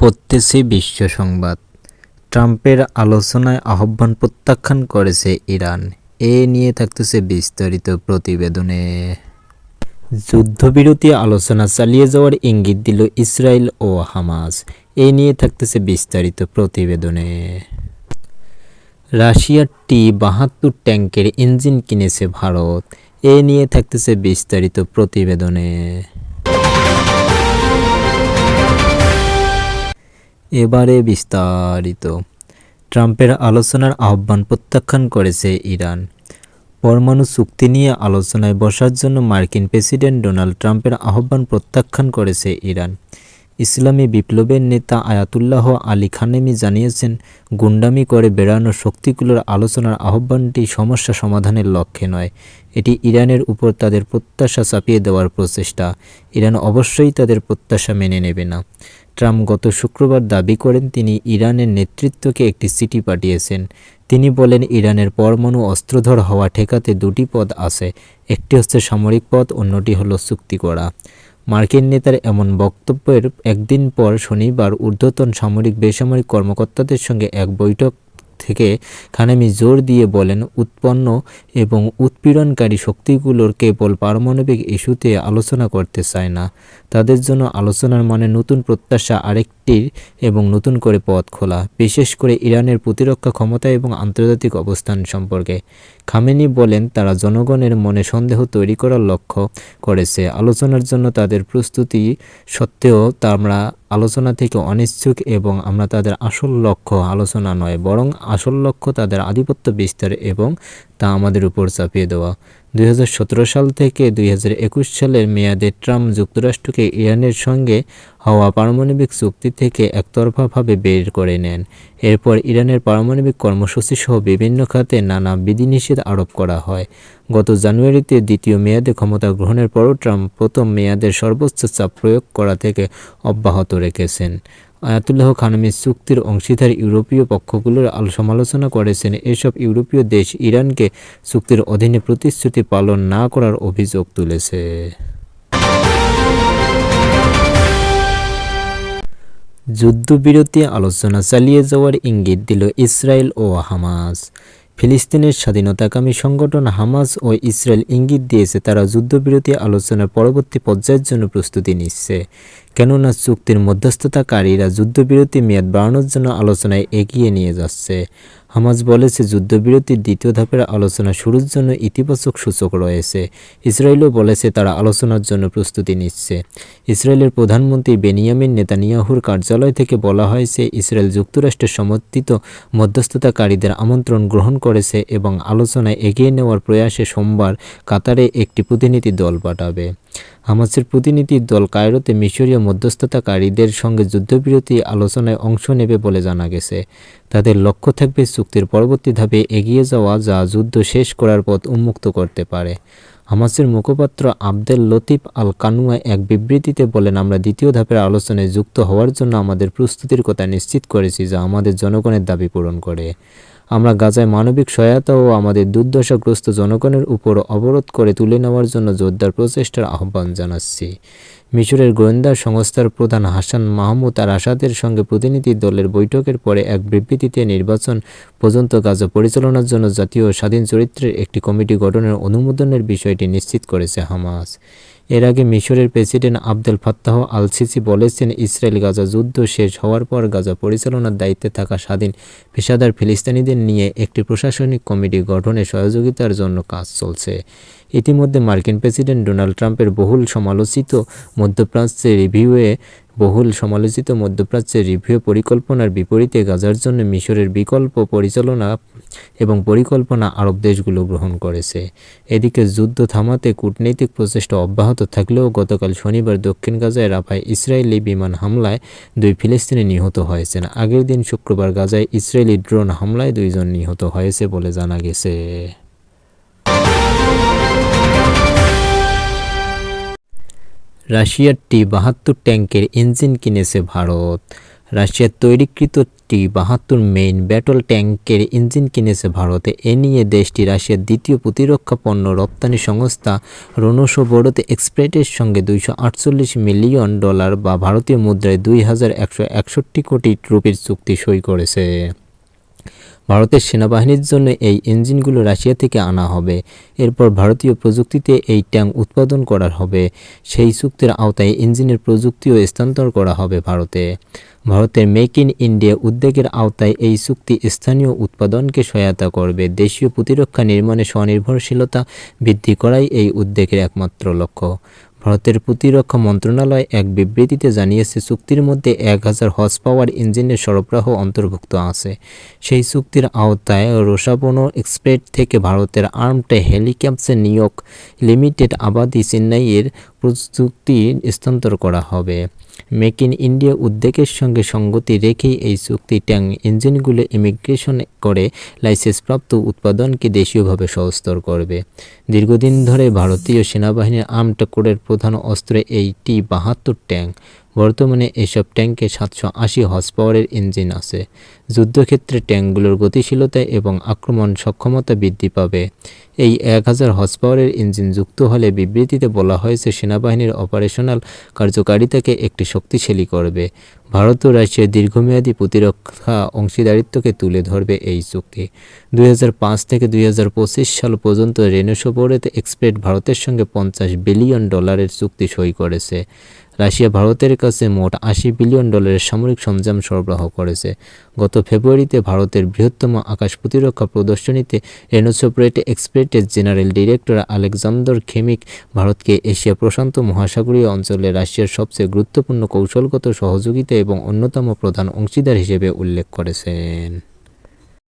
পড়তেছি বিশ্ব সংবাদ। ট্রাম্পের আলোচনায় আহ্বান প্রত্যাখ্যান করেছে ইরান। এ নিয়ে থাকতেছে বিস্তারিত প্রতিবেদনে। যুদ্ধবিরতি আলোচনা চালিয়ে যাওয়ার ইঙ্গিত দিল ইসরায়েল ও হামাস। এ নিয়ে থাকতেছে বিস্তারিত প্রতিবেদনে। রাশিয়ার টি বাহাত্তর ট্যাঙ্কের ইঞ্জিন কিনেছে ভারত। এ নিয়ে থাকতেছে বিস্তারিত প্রতিবেদনে। এবারে বিস্তারিত। ট্রাম্পের আলোচনার আহ্বান প্রত্যাখ্যান করেছে ইরান। পরমাণু চুক্তি নিয়ে আলোচনায় বসার জন্য মার্কিন প্রেসিডেন্ট ডোনাল্ড ট্রাম্পের আহ্বান প্রত্যাখ্যান করেছে ইরান। ইসলামী বিপ্লবের নেতা আয়াতুল্লাহ আলী খানেমি জানিয়েছেন, গুন্ডামি করে বেড়ানো শক্তিগুলোর আলোচনার আহ্বানটি সমস্যা সমাধানের লক্ষ্যে নয়। এটি ইরানের উপর তাদের প্রত্যাশা চাপিয়ে দেওয়ার প্রচেষ্টা। ইরান অবশ্যই তাদের প্রত্যাশা মেনে নেবে না। ট্রাম্প গত শুক্রবার দাবি করেন তিনি ইরানের নেতৃত্বকে একটি সিটি পাঠিয়েছেন। তিনি বলেন, ইরানের পরমাণু অস্ত্রধর হওয়া ঠেকাতে দুটি পদ আছে। একটি হচ্ছে সামরিক পদ অন্যটি হলো চুক্তি করা। মার্কিন নেতার এমন বক্তব্যের একদিন পর শনিবার ঊর্ধ্বতন সামরিক বেসামরিক কর্মকর্তাদের সঙ্গে এক বৈঠক থেকে খানেমি জোর দিয়ে বলেন, উৎপন্ন এবং উৎপীড়নকারী শক্তিগুলোর কেবল পারমাণবিক ইস্যুতে আলোচনা করতে চায় না। তাদের জন্য আলোচনার মানে নতুন প্রত্যাশা আরেকটির এবং নতুন করে পথ খোলা, বিশেষ করে ইরানের প্রতিরক্ষা ক্ষমতা এবং আন্তর্জাতিক অবস্থান সম্পর্কে। খামেনি বলেন, তারা জনগণের মনে সন্দেহ তৈরি করার লক্ষ্য করেছে। আলোচনার জন্য তাদের প্রস্তুতি সত্ত্বেও তা আমরা আলোচনা থেকে অনিচ্ছুক এবং আমরা তাদের আসল লক্ষ্য আলোচনা নয়, বরং আসল লক্ষ্য তাদের আধিপত্য বিস্তার এবং তা আমাদের উপর চাপিয়ে দেওয়া। দুই হাজার সতেরো সাল থেকে দুই হাজার একুশ সালের মেয়াদে ট্রাম্প যুক্তরাষ্ট্রকে ইরানের সঙ্গে হওয়া পারমাণবিক চুক্তি থেকে একতরফাভাবে বের করে নেন। এরপর ইরানের পারমাণবিক কর্মসূচিসহ বিভিন্ন খাতে নানা বিধিনিষেধ আরোপ করা হয়। গত জানুয়ারিতে দ্বিতীয় মেয়াদে ক্ষমতা গ্রহণের পরও ট্রাম্প প্রথম মেয়াদের সর্বোচ্চ চাপ প্রয়োগ করা থেকে অব্যাহত রেখেছেন। আয়াতুল্লাহ খানমি চুক্তির অংশীদার ইউরোপীয় পক্ষগুলোর আল- সমালোচনা করেছেন, এসব ইউরোপীয় দেশ ইরানকে চুক্তির অধীনে প্রতিশ্রুতি পালন না করার অভিযোগ তুলেছে। যুদ্ধবিরতি আলোচনা চালিয়ে যাওয়ার ইঙ্গিত দিল ইসরায়েল ও হামাস। ফিলিস্তিনের স্বাধীনতাকামী সংগঠন হামাস ও ইসরায়েল ইঙ্গিত দিয়েছে, তারা যুদ্ধবিরতি আলোচনার পরবর্তী পর্যায়ের জন্য প্রস্তুতি নিচ্ছে। কেননা চুক্তির মধ্যস্থতাকারীরা যুদ্ধবিরতি মেয়াদ বাড়ানোর জন্য আলোচনায় এগিয়ে নিয়ে যাচ্ছে। হামাজ বলেছে যুদ্ধবিরতির দ্বিতীয় ধাপের আলোচনা শুরুর জন্য ইতিবাচক সূচক রয়েছে। ইসরায়েলও বলেছে, তারা আলোচনার জন্য প্রস্তুতি নিচ্ছে। ইসরায়েলের প্রধানমন্ত্রী বেনিয়ামিন নেতানিয়াহুর কার্যালয় থেকে বলা হয়েছে ইসরায়েল যুক্তরাষ্ট্রের সমর্থিত মধ্যস্থতাকারীদের আমন্ত্রণ গ্রহণ করেছে এবং আলোচনায় এগিয়ে নেওয়ার প্রয়াসে সোমবার কাতারে একটি প্রতিনিধি দল পাঠাবে। হামাসের প্রতিনিধি দল কায়রোতে মিশরীয় মধ্যস্থতাকারীদের সঙ্গে যুদ্ধবিরতি আলোচনায় অংশ নেবে বলে জানা গেছে। তাদের লক্ষ্য থাকবে চুক্তির পরবর্তী ধাপে এগিয়ে যাওয়া যা যুদ্ধ শেষ করার পথ উন্মুক্ত করতে পারে। হামাসের মুখপাত্র আবদেল লতিফ আল কানুয়া এক বিবৃতিতে বলেন, আমরা দ্বিতীয় ধাপের আলোচনায় যুক্ত হওয়ার জন্য আমাদের প্রস্তুতির কথা নিশ্চিত করেছি যা আমাদের জনগণের দাবি পূরণ করে। আমরা গাজায় মানবিক সহায়তা ও আমাদের দুর্দশাগ্রস্ত জনগণের উপর অবরোধ করে তুলে নেওয়ার জন্য জোরদার প্রচেষ্টার আহ্বান জানাচ্ছি। মিশরের গোয়েন্দা সংস্থার প্রধান হাসান মাহমুদ আর আসাদের সঙ্গে প্রতিনিধি দলের বৈঠকের পরে এক বিবৃতিতে নির্বাচন পর্যন্ত গাজা পরিচালনার জন্য জাতীয় স্বাধীন চরিত্রের একটি কমিটি গঠনের অনুমোদনের বিষয়টি নিশ্চিত করেছে হামাস। এর আগে মিশরের president Abdel Fattah al Sisi বলেছেন, ইসরায়েল গাজা যুদ্ধ শেষ হওয়ার পর গাজা পরিচালনার দায়িত্বে থাকা স্বাধীন পেশাদার ফিলিস্তিনিদের নিয়ে একটি প্রশাসনিক কমিটি গঠনে সহযোগিতার জন্য কাজ চলছে। ইতিমধ্যে মার্কিন প্রেসিডেন্ট ডোনাল্ড ট্রাম্পের বহুল সমালোচিত মধ্যপ্রাচ্যে রিভিউয়ে বহুল সমালোচিত মধ্যপ্রাচ্যের রিভিউ পরিকল্পনার বিপরীতে গাজার জন্য মিশরের বিকল্প পরিচালনা এবং পরিকল্পনা আরব দেশগুলো গ্রহণ করেছে। এদিকে যুদ্ধ থামাতে কূটনৈতিক প্রচেষ্টা অব্যাহত থাকলেও গতকাল শনিবার দক্ষিণ গাজায় রাফায় ইসরায়েলি বিমান হামলায় দুই ফিলিস্তিনি নিহত হয়েছেন। আগের দিন শুক্রবার গাজায় ইসরায়েলি ড্রোন হামলায় দুইজন নিহত হয়েছে বলে জানা গেছে। রাশিয়ার টি বাহাত্তর ট্যাঙ্কের ইঞ্জিন কিনেছে ভারত। রাশিয়ার তৈরিকৃত টি বাহাত্তর মেইন ব্যাটল ট্যাঙ্কের ইঞ্জিন কিনেছে ভারতে। এ নিয়ে দেশটি রাশিয়ার দ্বিতীয় প্রতিরক্ষা পণ্য রপ্তানি সংস্থা রোনোসো বড়তে এক্সপ্রেটের সঙ্গে দুইশো আটচল্লিশ মিলিয়ন ডলার বা ভারতীয় মুদ্রায় দুই হাজার একশো একষট্টি কোটি রুপির চুক্তি সই করেছে। ভারতের সেনাবাহিনীর জন্য এই ইঞ্জিনগুলো রাশিয়া থেকে আনা হবে। এরপর ভারতীয় প্রযুক্তিতে এই ট্যাঙ্ক উৎপাদন করা হবে। সেই চুক্তির আওতায় ইঞ্জিনের প্রযুক্তিও স্থানান্তর করা হবে ভারতে। ভারতের মেক ইন ইন্ডিয়া উদ্যোগের আওতায় এই চুক্তি স্থানীয় উৎপাদনকে সহায়তা করবে। দেশীয় প্রতিরক্ষা নির্মাণে স্বনির্ভরশীলতা বৃদ্ধি করাই এই উদ্যোগের একমাত্র লক্ষ্য। ভারতের প্রতিরক্ষা মন্ত্রণালয় এক বিবৃতিতে জানিয়েছে, চুক্তির মধ্যে এক হাজার হর্স পাওয়ার ইঞ্জিনের সরবরাহ অন্তর্ভুক্ত আছে। সেই চুক্তির আওতায় রোসাবোনো এক্সপ্রেট থেকে ভারতের আর্মড হেলিক্যাপসের নিয়োগ লিমিটেড আবাদি চেন্নাইয়ের প্রযুক্তি স্থানান্তর করা হবে। মেক ইন ইন্ডিয়া উদ্যোগের সঙ্গে সঙ্গতি রেখেই এই চুক্তি ট্যাং ইঞ্জিনগুলো ইমিগ্রেশন করে লাইসেন্সপ্রাপ্ত উৎপাদনকে দেশীয়ভাবে সহস্তর করবে। দীর্ঘদিন ধরে ভারতীয় সেনাবাহিনীর আর্মড কোরের প্রধান অস্ত্র এই টি বাহাত্তর ট্যাঙ্ক বর্তমানে এসব ট্যাঙ্কে সাতশো আশি হর্স পাওয়ারের ইঞ্জিন আছে। যুদ্ধক্ষেত্রে ট্যাঙ্কগুলোর গতিশীলতা এবং আক্রমণ সক্ষমতা বৃদ্ধি পাবে। এই এক হাজার হর্স পাওয়ারের ইঞ্জিন যুক্ত হলে বিবৃতিতে বলা হয়েছে, সেনাবাহিনীর অপারেশনাল কার্যকারিতাকে একটি শক্তিশালী করবে। ভারত ও রাশিয়ার দীর্ঘমেয়াদী প্রতিরক্ষা অংশীদারিত্বকে তুলে ধরবে এই চুক্তি। দুই হাজার পাঁচ থেকে দুই হাজার পঁচিশ সাল পর্যন্ত রেনোসোবোরেতে এক্সপ্রেট ভারতের সঙ্গে পঞ্চাশ বিলিয়ন ডলারের চুক্তি সই করেছে। রাশিয়া ভারতের কাছে মোট আশি বিলিয়ন ডলারের সামরিক সরঞ্জাম সরবরাহ করেছে। গত ফেব্রুয়ারিতে ভারতের বৃহত্তম আকাশ প্রতিরক্ষা প্রদর্শনীতে রেনোসোপ্রেট এক্সপ্রেটের জেনারেল ডিরেক্টর আলেকজান্ডার খেমিক ভারতকে এশিয়া প্রশান্ত মহাসাগরীয় অঞ্চলে রাশিয়ার সবচেয়ে গুরুত্বপূর্ণ কৌশলগত সহযোগিতা এবং অন্যতম প্রধান অংশীদার হিসেবে উল্লেখ করেছেন।